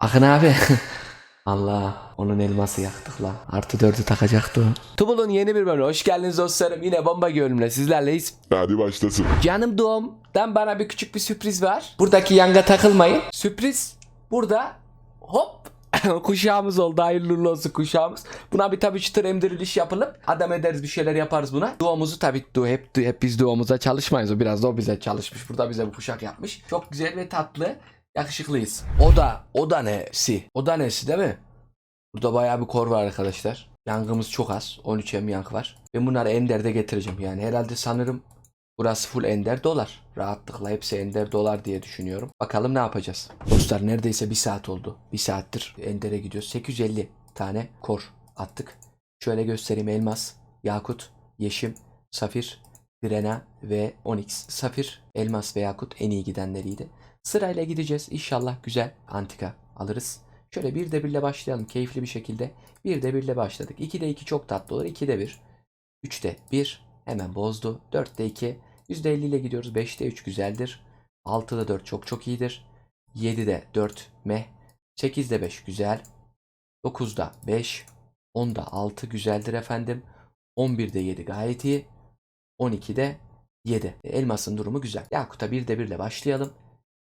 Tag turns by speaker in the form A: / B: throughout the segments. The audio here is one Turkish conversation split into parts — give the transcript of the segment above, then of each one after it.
A: Akın abi. Allah onun elması yaktık. Artı dördü takacaktı o. Tubul'un yeni bir bölümüne hoş geldiniz dostlarım. Yine bomba bölümüne sizlerleyiz.
B: Hadi başlasın.
A: Canım doğumdan bana bir küçük bir sürpriz var. Buradaki yanga takılmayın. Sürpriz burada hop kuşağımız oldu. Hayırlı uğurlu olsun kuşağımız. Buna bir tabii çıtır emdiriliş yapılıp adam ederiz bir şeyler yaparız buna. Duomuzu tabii du hep, hep biz duomuza çalışmayız. O biraz da o bize çalışmış. Burada bize bu kuşak yapmış. Çok güzel ve tatlı. Yakışıklıyız. O da o da nesi? O da nesi değil mi? Burada bayağı bir kor var arkadaşlar. Yangımız çok az. 13 em yankı var. Ben bunları Ender'de getireceğim. Yani herhalde sanırım burası full Ender dolar. Rahatlıkla hepsi Ender dolar diye düşünüyorum. Bakalım ne yapacağız. Dostlar neredeyse bir saat oldu. Bir saattir Ender'e gidiyoruz. 850 tane kor attık. Şöyle göstereyim elmas, yakut, yeşim, safir, grena ve onyx. Safir, elmas ve yakut en iyi gidenleriydi. Sırayla gideceğiz. İnşallah güzel antika alırız. Şöyle bir de birle başlayalım keyifli bir şekilde. Bir de birle başladık. 2'de 2 çok tatlı olur. 2'de 1. 3'te 1 hemen bozdu. 4'te 2 %50 ile gidiyoruz. 5'te 3 güzeldir. 6'da 4 çok çok iyidir. 7'de 4 meh. 8'de 5 güzel. 9'da 5. 10'da 6 güzeldir efendim. 11'de 7 gayet iyi. 12'de 7. Elmas'ın durumu güzel. Yakut'a 1'de 1 ile başlayalım.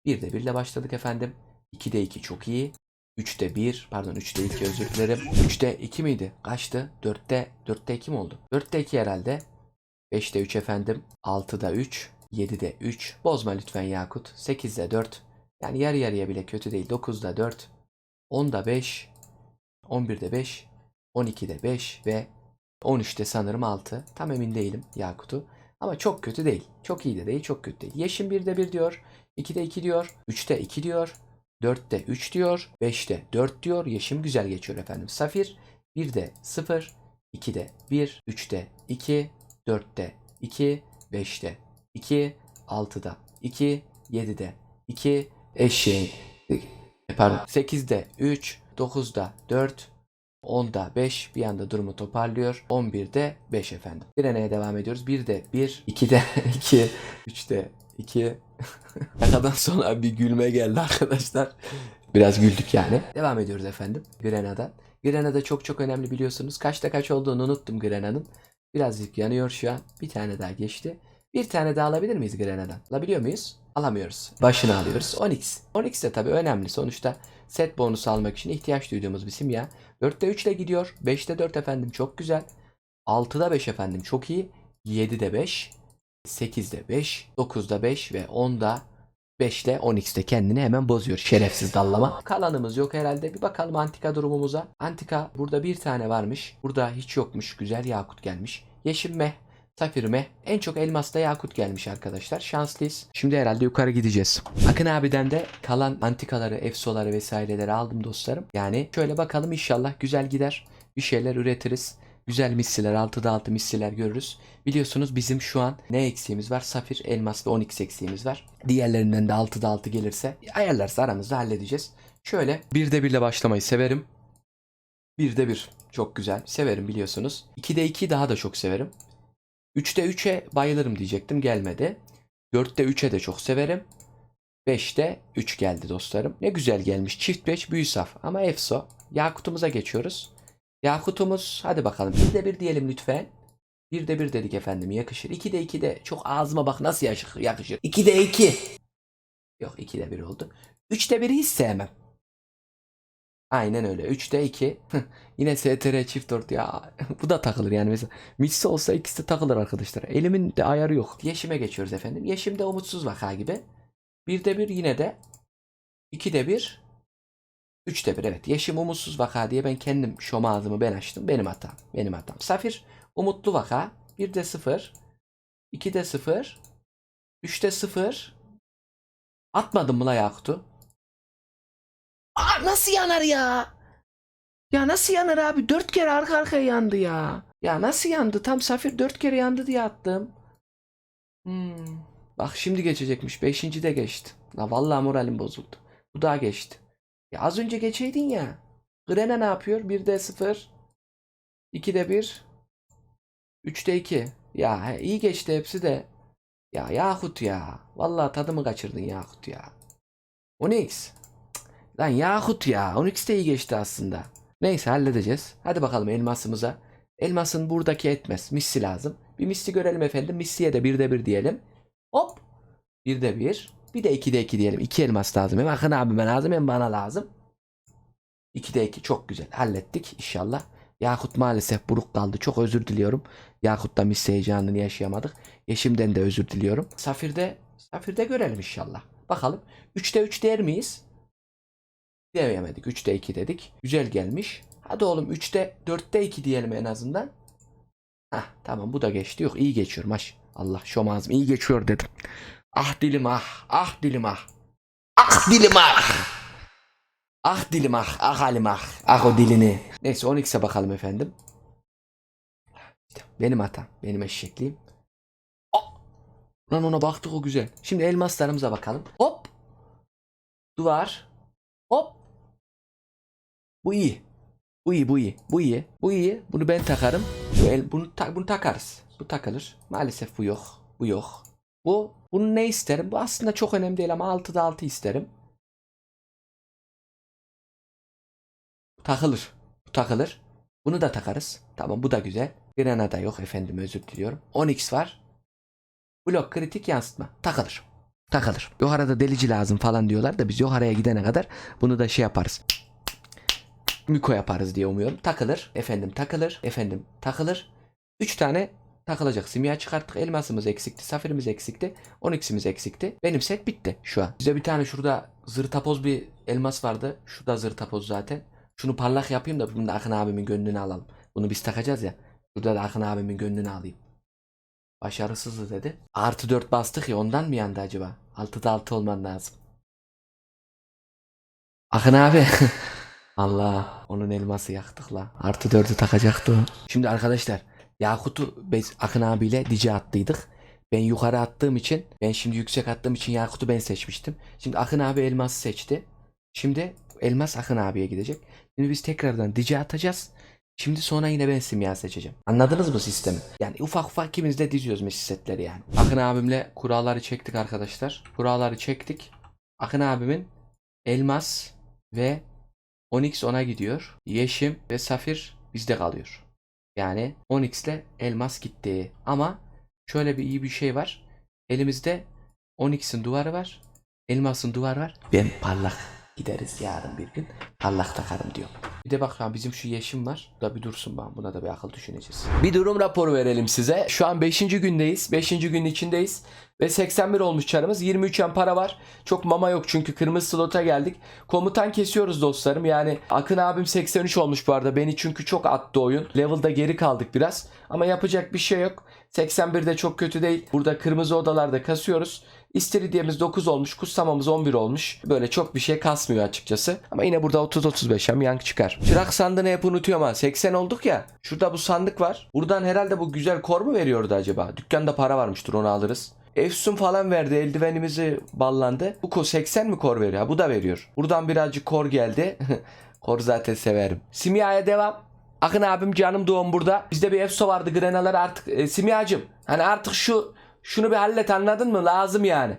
A: 1'de 1 ile başladık efendim. 2'de 2 çok iyi. 3'te 1 pardon 3'te 2 özür dilerim. 3'te 2 miydi? Kaçtı? 4'te 4'te 2 mi oldu? 4'te 2 herhalde. 5'te 3 efendim. 6'da 3. 7'de 3. Bozma lütfen Yakut. 8'de 4. Yani yarı yarıya bile kötü değil. 9'da 4. 10'da 5. 11'de 5. 12'de 5 ve 13'te sanırım 6. Tam emin değilim Yakut'u. Ama çok kötü değil. Çok iyi de değil, çok kötü değil. Yeşim 1'de 1 diyor. 2'de 2 diyor. 3'te 2 diyor. 4'te 3 diyor. 5'te 4 diyor. Yeşim güzel geçiyor efendim. Safir 1'de 0. 2'de 1. 3'te 2. 4'te 2. 5'te 2. 6'da 2. 7'de 2. Eşeğin pardon 8'de 3. 9'da 4. 10'da 5 bir anda durumu toparlıyor. 11'de 5 efendim. Direneye devam ediyoruz. 1'de 1, 2'de 2, 3'te 2. Arkadan sonra bir gülme geldi arkadaşlar. Biraz güldük yani. Devam ediyoruz efendim. Grenada. Grenada çok çok önemli biliyorsunuz. Kaçta kaç olduğunu unuttum Grena'nın. Birazcık yanıyor şu an. Bir tane daha geçti. Bir tane daha alabilir miyiz Grena'dan? Alabiliyor muyuz? Alamıyoruz. Başını alıyoruz. Onyx. Onyx de tabii önemli. Sonuçta set bonusu almak için ihtiyaç duyduğumuz bir simya. 4'te 3 ile gidiyor. 5'te 4 efendim çok güzel. 6'da 5 efendim çok iyi. 7'de 5. 8'de 5. 9'da 5 ve 10'da 5'te 10x'te kendini hemen bozuyor. Şerefsiz dallama. Kalanımız yok herhalde. Bir bakalım antika durumumuza. Antika burada bir tane varmış. Burada hiç yokmuş. Güzel yakut gelmiş. Yeşim meh. Safir meh. En çok elmasta yakut gelmiş arkadaşlar. Şanslıyız. Şimdi herhalde yukarı gideceğiz. Akın abiden de kalan antikaları, efsoları vesaireleri aldım dostlarım. Yani şöyle bakalım inşallah güzel gider. Bir şeyler üretiriz. Güzel missiler, 6'da 6 missiler görürüz. Biliyorsunuz bizim şu an ne eksiğimiz var? Safir, elmas ve 12 eksiğimiz var. Diğerlerinden de 6'da 6 gelirse ayarlarsa aramızda halledeceğiz. Şöyle 1'de 1 ile başlamayı severim. 1'de 1 çok güzel. Severim biliyorsunuz. 2'de 2 daha da çok severim. 3'te 3'e bayılırım diyecektim gelmedi. 4'te 3'e de çok severim. 5'te 3 geldi dostlarım. Ne güzel gelmiş. Çift 5 büyü saf. Ama Efso. Yakutumuza geçiyoruz. Yakutumuz hadi bakalım. 1'de 1 diyelim lütfen. 1'de 1 dedik efendim yakışır. 2'de 2 de çok ağzıma bak nasıl yakışır. yakışır. 2'de 2. Yok 2'de 1 oldu. 3'te 1'i hiç sevmem. Aynen öyle. 3'te 2. Yine STR çift ort ya. Bu da takılır yani mesela. Mitsi olsa ikisi de takılır arkadaşlar. Elimin de ayarı yok. Yeşime geçiyoruz efendim. Yeşim de umutsuz vaka gibi. 1'de 1 yine de. 2'de 1. 3'te 1 evet. Yeşim umutsuz vaka diye ben kendim şom ağzımı ben açtım. Benim hatam. Benim hatam. Safir umutlu vaka. 1'de 0. 2'de 0. 3'te 0. Atmadım mı la Yakut'u? Aa, nasıl yanar ya? Ya nasıl yanar abi? Dört kere arka arkaya yandı ya. Ya nasıl yandı? Tam Safir dört kere yandı diye attım. Hmm. Bak şimdi geçecekmiş. Beşinci de geçti. La vallahi moralim bozuldu. Bu daha geçti. Ya az önce geçeydin ya. Grena ne yapıyor? 1'de 0. 2'de 1. 3'te 2. Ya iyi geçti hepsi de. Ya Yahut ya. Vallahi tadımı kaçırdın Yahut ya. Onyx. Lan Yakut ya. Onyx de iyi geçti aslında. Neyse halledeceğiz. Hadi bakalım elmasımıza. Elmasın buradaki etmez. Misli lazım. Bir misli görelim efendim. Misliye de bir de bir diyelim. Hop. Bir de bir. Bir de iki de iki diyelim. İki elmas lazım. Hem Akın abime lazım hem bana lazım. İki de iki. Çok güzel. Hallettik inşallah. Yakut maalesef buruk kaldı. Çok özür diliyorum. Yakut'ta misli heyecanını yaşayamadık. Yeşim'den de özür diliyorum. Safir'de Safir'de görelim inşallah. Bakalım. 3'te 3 der miyiz? Diyemedik. 3'te 2 dedik. Güzel gelmiş. Hadi oğlum 3'te 4'te 2 diyelim en azından. Hah tamam bu da geçti. Yok iyi geçiyor maş. Allah şom ağzım iyi geçiyor dedim. Ah dilim ah. Ah dilim ah. Ah dilim ah. Ah dilim ah. Ah halim ah. Ah o dilini. Neyse 12'se bakalım efendim. Benim hatam. Benim eşekliğim. Ah! Lan ona baktık o güzel. Şimdi elmaslarımıza bakalım. Hop. Duvar. Hop. Bu iyi. Bu iyi, bu iyi, bu iyi, bu iyi. Bunu ben takarım. Bu el, bunu, ta- bunu takarız. Bu takılır. Maalesef bu yok. Bu yok. Bu, bunu ne isterim? Bu aslında çok önemli değil ama 6'da 6 isterim. Takılır. Bu takılır. Bunu da takarız. Tamam bu da güzel. Granada yok efendim özür diliyorum. 10x var. Blok kritik yansıtma. Takılır. Takılır. Yok arada delici lazım falan diyorlar da biz yok araya gidene kadar bunu da şey yaparız. Miko yaparız diye umuyorum. Takılır. Efendim takılır. Efendim takılır. 3 tane takılacak. Simya çıkarttık. Elmasımız eksikti. Safirimiz eksikti. 12'simiz eksikti. Benim set bitti şu an. Bize bir tane şurada zırtapoz bir elmas vardı. Şurada zırtapoz zaten. Şunu parlak yapayım da bunu da Akın abimin gönlünü alalım. Bunu biz takacağız ya. Şurada da Akın abimin gönlünü alayım. Başarısızdı dedi. Artı 4 bastık ya ondan mı yandı acaba? 6'da 6 olman lazım. Akın abi. Allah onun elması yaktık la. Artı 4'ü takacaktı o. Şimdi arkadaşlar Yakut'u biz Akın abiyle dice attıydık. Ben yukarı attığım için ben şimdi yüksek attığım için Yakut'u ben seçmiştim. Şimdi Akın abi elması seçti. Şimdi elmas Akın abiye gidecek. Şimdi biz tekrardan dice atacağız. Şimdi sonra yine ben simya seçeceğim. Anladınız mı sistemi? Yani ufak ufak ikimiz de diziyoruz mesaj setleri yani. Akın abimle kuralları çektik arkadaşlar. Kuralları çektik. Akın abimin elmas ve Onyx ona gidiyor. Yeşim ve Safir bizde kalıyor. Yani Onyx ile elmas gitti. Ama şöyle bir iyi bir şey var. Elimizde Onyx'in duvarı var. Elmas'ın duvarı var. Ben parlak gideriz yarın bir gün. Parlak takarım diyorum. Bir de bak ya bizim şu yeşim var. Bu da bir dursun bana. Buna da bir akıl düşüneceğiz. Bir durum raporu verelim size. Şu an 5. gündeyiz. 5. gün içindeyiz. Ve 81 olmuş çarımız. 23 en para var. Çok mama yok çünkü kırmızı slota geldik. Komutan kesiyoruz dostlarım. Yani Akın abim 83 olmuş bu arada. Beni çünkü çok attı oyun. Level'da geri kaldık biraz. Ama yapacak bir şey yok. 81 de çok kötü değil. Burada kırmızı odalarda kasıyoruz. İstiridiyemiz 9 olmuş. Kutsamamız 11 olmuş. Böyle çok bir şey kasmıyor açıkçası. Ama yine burada 30-35 hem yank çıkar. Çırak sandığını hep unutuyorum ha. 80 olduk ya. Şurada bu sandık var. Buradan herhalde bu güzel kor mu veriyordu acaba? Dükkanda para varmıştır onu alırız. Efsun falan verdi eldivenimizi ballandı. Bu ko 80 mi kor veriyor? Ha, Bu da veriyor. Buradan birazcık kor geldi. kor zaten severim. Simya'ya devam. Akın abim canım doğum burada. Bizde bir EFSO vardı grenalar artık. E, Simyacım hani artık şu şunu bir hallet anladın mı? Lazım yani.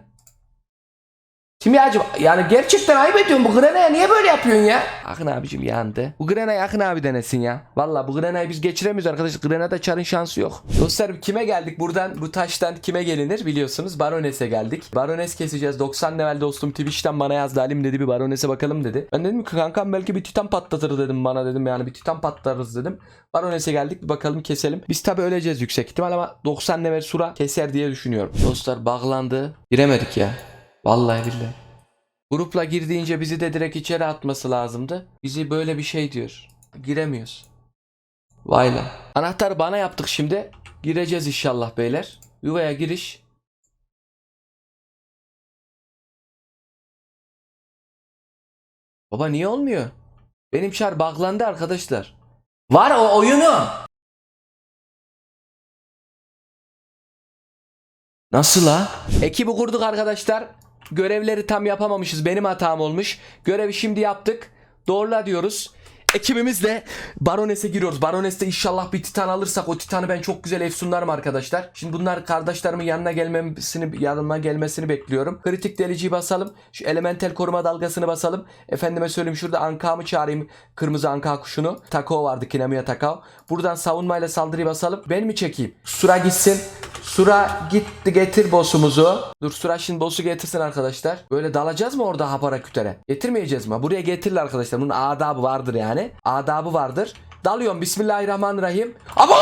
A: Simyacım yani gerçekten ayıp ediyorsun bu Grena'ya niye böyle yapıyorsun ya? Akın abicim yandı. Bu Grena'yı Akın abi denesin ya. Valla bu Grena'yı biz geçiremiyoruz arkadaşlar. Grena'da çarın şansı yok. Dostlarım kime geldik buradan bu taştan kime gelinir biliyorsunuz. Barones'e geldik. Barones keseceğiz. 90 level dostum Twitch'ten bana yazdı. Halim dedi bir Barones'e bakalım dedi. Ben dedim ki kankam belki bir titan patlatır dedim bana dedim. Yani bir titan patlarız dedim. Barones'e geldik bir bakalım keselim. Biz tabi öleceğiz yüksek ihtimal ama 90 level sura keser diye düşünüyorum. Dostlar bağlandı. Giremedik ya. Vallahi billahi. Grupla girdiğince bizi de direkt içeri atması lazımdı. Bizi böyle bir şey diyor. Giremiyoruz. Vay lan. Anahtarı bana yaptık şimdi. Gireceğiz inşallah beyler. Yuvaya giriş. Baba niye olmuyor? Benim şar bağlandı arkadaşlar. Var o oyunu. Nasıl la? Ekibi kurduk arkadaşlar. Görevleri tam yapamamışız. Benim hatam olmuş. Görevi şimdi yaptık. Doğrula diyoruz. ekibimizle Barones'e giriyoruz. Barones'te inşallah bir titan alırsak o titanı ben çok güzel efsunlarım arkadaşlar. Şimdi bunlar kardeşlerimin yanına gelmesini yanıma gelmesini bekliyorum. Kritik deliciyi basalım. Şu elementel koruma dalgasını basalım. Efendime söyleyeyim şurada Anka'mı çağırayım. Kırmızı Anka kuşunu. Takao vardı Kinamiya Takao. Buradan savunmayla saldırıyı basalım. Ben mi çekeyim? Sura gitsin. Sura gitti getir boss'umuzu. Dur Sura şimdi boss'u getirsin arkadaşlar. Böyle dalacağız mı orada hapara kütere? Getirmeyeceğiz mi? Buraya getirler arkadaşlar. Bunun adabı vardır yani. Adabı vardır. Dalıyorum. Bismillahirrahmanirrahim. Abo!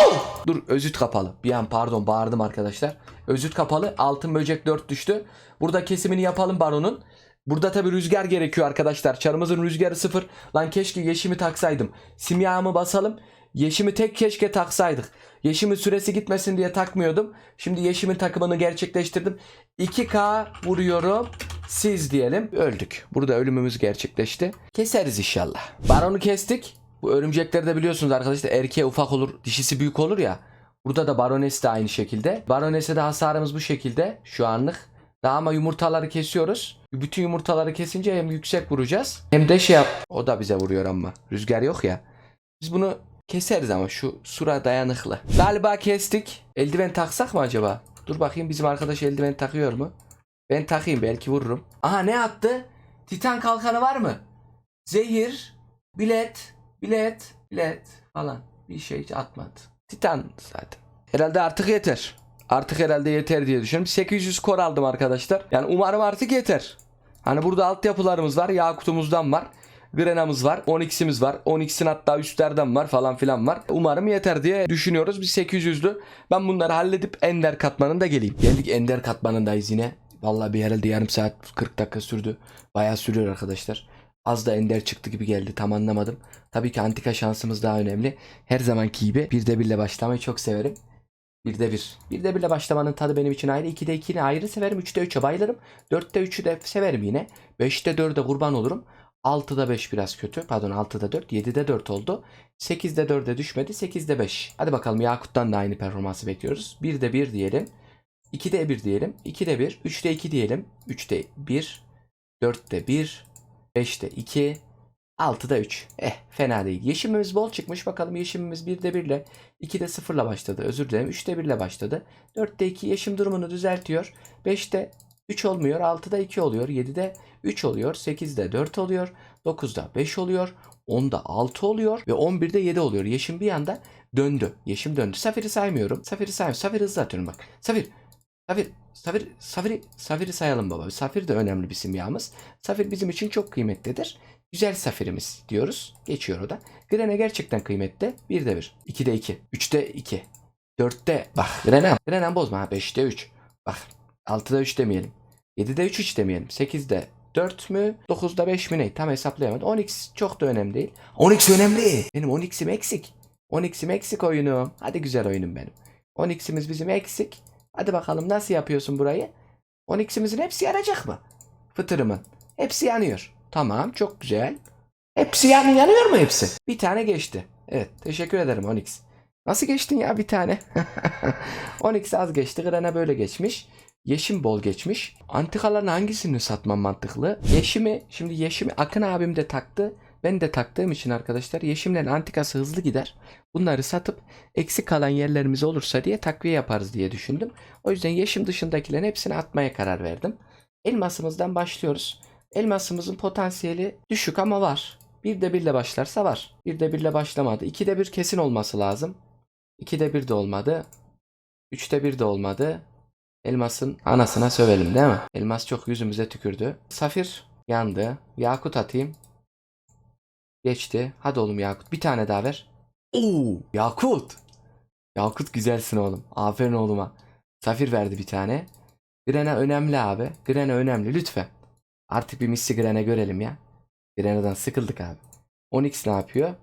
A: Dur özüt kapalı. Bir an pardon bağırdım arkadaşlar. Özüt kapalı. Altın böcek 4 düştü. Burada kesimini yapalım baronun. Burada tabi rüzgar gerekiyor arkadaşlar. Çarımızın rüzgarı sıfır. Lan keşke yeşimi taksaydım. Simyamı basalım. Yeşimi tek keşke taksaydık. Yeşimin süresi gitmesin diye takmıyordum. Şimdi yeşimin takımını gerçekleştirdim. 2K vuruyorum. Siz diyelim. Öldük. Burada ölümümüz gerçekleşti. Keseriz inşallah. Baronu kestik. Bu örümcekleri de biliyorsunuz arkadaşlar erkeği ufak olur, dişisi büyük olur ya. Burada da Barones de aynı şekilde. Barones'e de hasarımız bu şekilde şu anlık. Daha ama yumurtaları kesiyoruz. Bütün yumurtaları kesince hem yüksek vuracağız hem de şey yap. O da bize vuruyor ama. Rüzgar yok ya. Biz bunu keseriz ama şu sura dayanıklı. Galiba kestik. Eldiven taksak mı acaba? Dur bakayım bizim arkadaş eldiven takıyor mu? Ben takayım belki vururum. Aha ne attı? Titan kalkanı var mı? Zehir, bilet, bilet, bilet falan. Bir şey atmadı. Titan zaten. Herhalde artık yeter. Artık herhalde yeter diye düşünüyorum. 800 kor aldım arkadaşlar. Yani umarım artık yeter. Hani burada altyapılarımız var. Yakut'umuzdan var. Grena'mız var. 10x'imiz var. 10x'in hatta üstlerden var falan filan var. Umarım yeter diye düşünüyoruz. Biz 800'lü. Ben bunları halledip Ender katmanında geleyim. Geldik Ender katmanındayız yine. Vallahi bir herhalde yarım saat 40 dakika sürdü. Bayağı sürüyor arkadaşlar. Az da Ender çıktı gibi geldi. Tam anlamadım. Tabii ki antika şansımız daha önemli. Her zamanki gibi bir de birle başlamayı çok severim. Bir de bir. Bir de birle başlamanın tadı benim için ayrı. 2'de 2'ni ayrı severim. 3'te 3'e bayılırım. 4'te 3'ü de severim yine. 5'te 4'e kurban olurum. 6'da 5 biraz kötü. Pardon 6'da 4. 7'de 4 oldu. 8'de 4'e düşmedi. 8'de 5. Hadi bakalım Yakut'tan da aynı performansı bekliyoruz. 1'de 1 diyelim. 2'de 1 diyelim. 2'de 1. 3'te 2 diyelim. 3'te 1. 4'te 1. 5'te 2. 6'da 3. Eh fena değil. Yeşimimiz bol çıkmış. Bakalım yeşimimiz 1'de 1 ile 2'de 0 ile başladı. Özür dilerim. 3'te 1 ile başladı. 4'te 2 yeşim durumunu düzeltiyor. 5'te 3 olmuyor. 6'da 2 oluyor. 7'de 3 oluyor. 8'de 4 oluyor. 9'da 5 oluyor. 10'da 6 oluyor. Ve 11'de 7 oluyor. Yeşim bir anda döndü. Yeşim döndü. Safir'i saymıyorum. Safir'i saymıyorum. Safir'i hızlı bak. Safir. Safir. Safir. Safir'i Safir'i sayalım baba. Safir de önemli bir simyamız. Safir bizim için çok kıymetlidir. Güzel safirimiz diyoruz. Geçiyor o da. Grene gerçekten kıymetli. 1'de 1. 2'de 2. 3'te 2. 4'te bak Grenem. Grenem bozma ha 5'te 3. Bak 6'da 3 demeyelim. 7'de 3 hiç demeyelim. 8'de 4 mü? 9'da 5 mi ne? Tam hesaplayamadım. 10x çok da önemli değil. 10x önemli. Benim 10x'im eksik. 10x'im eksik oyunum. Hadi güzel oyunum benim. 10x'imiz bizim eksik. Hadi bakalım nasıl yapıyorsun burayı? 10x'imizin hepsi yanacak mı? Fıtırımın. Hepsi yanıyor. Tamam çok güzel. Hepsi yan, yanıyor mu hepsi? Bir tane geçti. Evet teşekkür ederim Onyx. Nasıl geçtin ya bir tane? Onyx az geçti. Grana böyle geçmiş. Yeşim bol geçmiş. Antikaların hangisini satmam mantıklı? Yeşimi, şimdi Yeşimi Akın abim de taktı. Ben de taktığım için arkadaşlar Yeşimlerin antikası hızlı gider. Bunları satıp eksik kalan yerlerimiz olursa diye takviye yaparız diye düşündüm. O yüzden Yeşim dışındakilerin hepsini atmaya karar verdim. Elmasımızdan başlıyoruz. Elmasımızın potansiyeli düşük ama var. Bir de birle başlarsa var. Bir de birle başlamadı. İkide bir kesin olması lazım. İkide bir de olmadı. Üçte bir de olmadı. Elmasın anasına sövelim değil mi? Elmas çok yüzümüze tükürdü. Safir yandı. Yakut atayım. Geçti. Hadi oğlum Yakut. Bir tane daha ver. Oo, Yakut. Yakut güzelsin oğlum. Aferin oğluma. Safir verdi bir tane. Grena önemli abi. Grena önemli lütfen. Artık bir Missi Grena görelim ya. Grena'dan sıkıldık abi. Onyx ne yapıyor?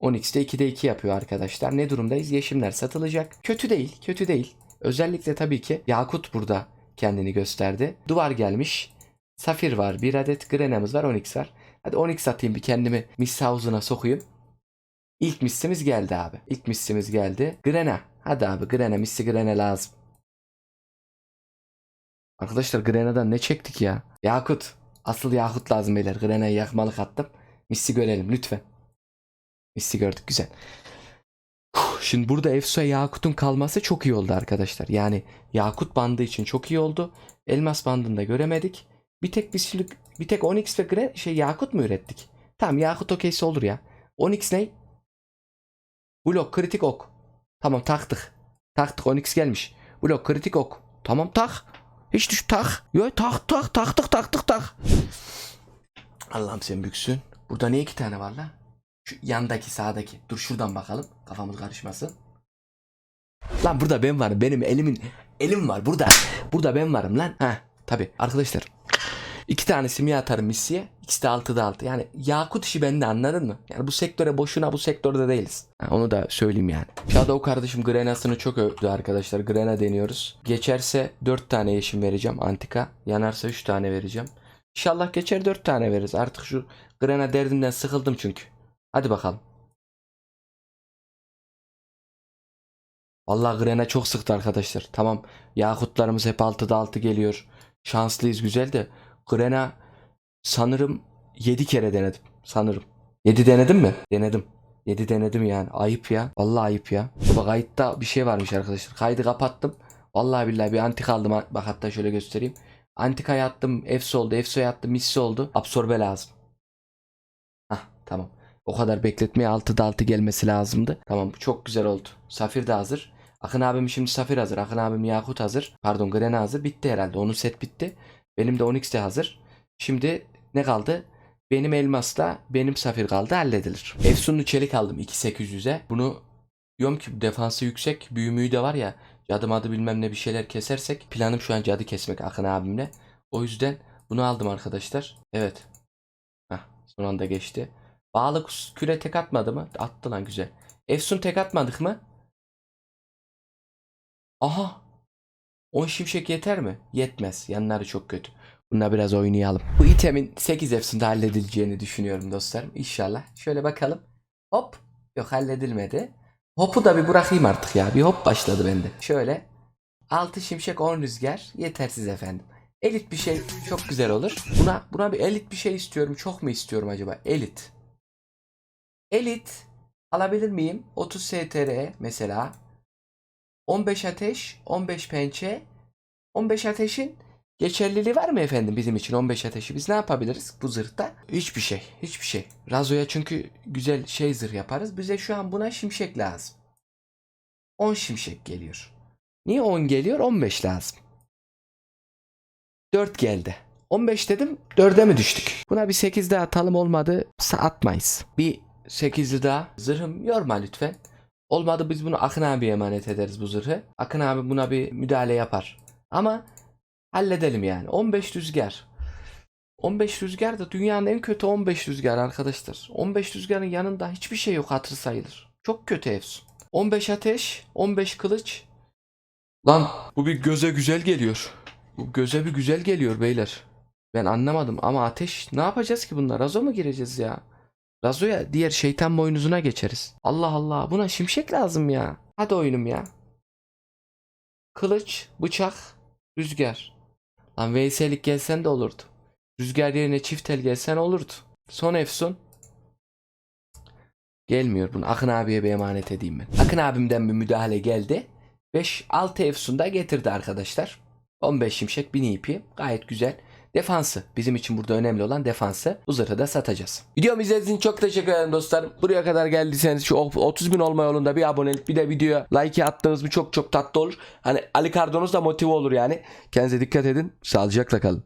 A: Onyx de 2'de 2 yapıyor arkadaşlar. Ne durumdayız? Yeşimler satılacak. Kötü değil, kötü değil. Özellikle tabii ki Yakut burada kendini gösterdi. Duvar gelmiş. Safir var. Bir adet Grena'mız var. Onyx var. Hadi Onyx atayım bir kendimi Miss House'una sokayım. İlk missimiz geldi abi. İlk missimiz geldi. Grena. Hadi abi Grena. Missi Grena lazım. Arkadaşlar Grena'dan ne çektik ya? Yakut. Asıl Yakut lazım beyler. Grena'yı yakmalık attım. Missi görelim lütfen. Misli gördük güzel. Şimdi burada Efso'ya Yakut'un kalması çok iyi oldu arkadaşlar. Yani Yakut bandı için çok iyi oldu. Elmas bandında göremedik. Bir tek biz şimdi bir tek Onyx ve Gre şey Yakut mu ürettik? Tamam Yakut okeyse olur ya. Onyx ne? Blok kritik ok. Tamam taktık. Taktık Onyx gelmiş. Blok kritik ok. Tamam tak. Hiç düş tak. Yo tak tak taktık taktık tak. Allah'ım sen büyüksün. Burada niye iki tane var lan? Şu yandaki sağdaki. Dur şuradan bakalım. Kafamız karışmasın. Lan burada ben varım. Benim elimin elim var burada. Burada ben varım lan. Ha tabi arkadaşlar. İki tane simya atarım missiye. İkisi de altıda altı. Yani Yakut işi bende anladın mı? Yani bu sektöre boşuna bu sektörde değiliz. Ha, onu da söyleyeyim yani. Shadow kardeşim Grena'sını çok övdü arkadaşlar. Grena deniyoruz. Geçerse 4 tane yeşim vereceğim antika. Yanarsa 3 tane vereceğim. İnşallah geçer 4 tane veririz. Artık şu Grena derdimden sıkıldım çünkü. Hadi bakalım. Vallahi Grena çok sıktı arkadaşlar. Tamam Yakutlarımız hep 6'da 6 geliyor. Şanslıyız güzel de Grena sanırım 7 kere denedim. Sanırım. 7 denedim mi? Denedim. 7 denedim yani. Ayıp ya. Vallahi ayıp ya. Bak kayıtta bir şey varmış arkadaşlar. Kaydı kapattım. Vallahi billahi bir antika aldım. Bak hatta şöyle göstereyim. Antika'ya attım. Efso oldu. Efso'ya attım. Missi oldu. Absorbe lazım. Hah tamam. O kadar bekletmeye 6'da 6 gelmesi lazımdı. Tamam çok güzel oldu. Safir de hazır. Akın abim şimdi Safir hazır. Akın abim Yakut hazır. Pardon Grena hazır. Bitti herhalde. Onun set bitti. Benim de Onyx de hazır. Şimdi ne kaldı? Benim elmasla benim safir kaldı halledilir. Efsunlu çelik aldım 2800'e. Bunu diyorum ki defansı yüksek. Büyümüğü de var ya. Cadı madı bilmem ne bir şeyler kesersek. Planım şu an cadı kesmek Akın abimle. O yüzden bunu aldım arkadaşlar. Evet. Hah, son anda geçti. Bağlı küre tek atmadı mı? Attı lan güzel. Efsun tek atmadık mı? Aha. 10 şimşek yeter mi? Yetmez. Yanları çok kötü. Bununla biraz oynayalım. Bu itemin 8 Efsun'da halledileceğini düşünüyorum dostlarım. İnşallah. Şöyle bakalım. Hop. Yok halledilmedi. Hop'u da bir bırakayım artık ya. Bir hop başladı bende. Şöyle. 6 şimşek 10 rüzgar. Yetersiz efendim. Elit bir şey çok güzel olur. Buna buna bir elit bir şey istiyorum. Çok mu istiyorum acaba? Elit. Elit alabilir miyim? 30 STR mesela. 15 ateş, 15 pençe. 15 ateşin geçerliliği var mı efendim bizim için 15 ateşi? Biz ne yapabiliriz bu zırhta? Hiçbir şey, hiçbir şey. Razo'ya çünkü güzel şey zırh yaparız. Bize şu an buna şimşek lazım. 10 şimşek geliyor. Niye 10 geliyor? 15 lazım. 4 geldi. 15 dedim 4'e mi düştük? Buna bir 8 daha atalım olmadı atmayız. Bir 8'li daha. Zırhım yorma lütfen. Olmadı biz bunu Akın abiye emanet ederiz bu zırhı. Akın abi buna bir müdahale yapar. Ama halledelim yani. 15 rüzgar. 15 rüzgar da dünyanın en kötü 15 rüzgar arkadaşlar. 15 rüzgarın yanında hiçbir şey yok hatır sayılır. Çok kötü Efsun. 15 ateş, 15 kılıç. Lan bu bir göze güzel geliyor. Bu göze bir güzel geliyor beyler. Ben anlamadım ama ateş ne yapacağız ki bunlar? Razo mu gireceğiz ya? Razo'ya diğer şeytan boynuzuna geçeriz. Allah Allah buna şimşek lazım ya. Hadi oyunum ya. Kılıç, bıçak, rüzgar. Lan Veysel'lik gelsen de olurdu. Rüzgar yerine çift el gelsen olurdu. Son Efsun. Gelmiyor bunu. Akın abiye bir emanet edeyim ben. Akın abimden bir müdahale geldi. 5-6 Efsun da getirdi arkadaşlar. 15 şimşek 1000 ipi. Gayet güzel. Defansı. Bizim için burada önemli olan defansı. Zırhı da satacağız. Videomu izlediğiniz için çok teşekkür ederim dostlarım. Buraya kadar geldiyseniz şu 30 bin olma yolunda bir abonelik bir de videoya like attığınız mı çok çok tatlı olur. Hani Ali Kardonuz da motive olur yani. Kendinize dikkat edin. Sağlıcakla kalın.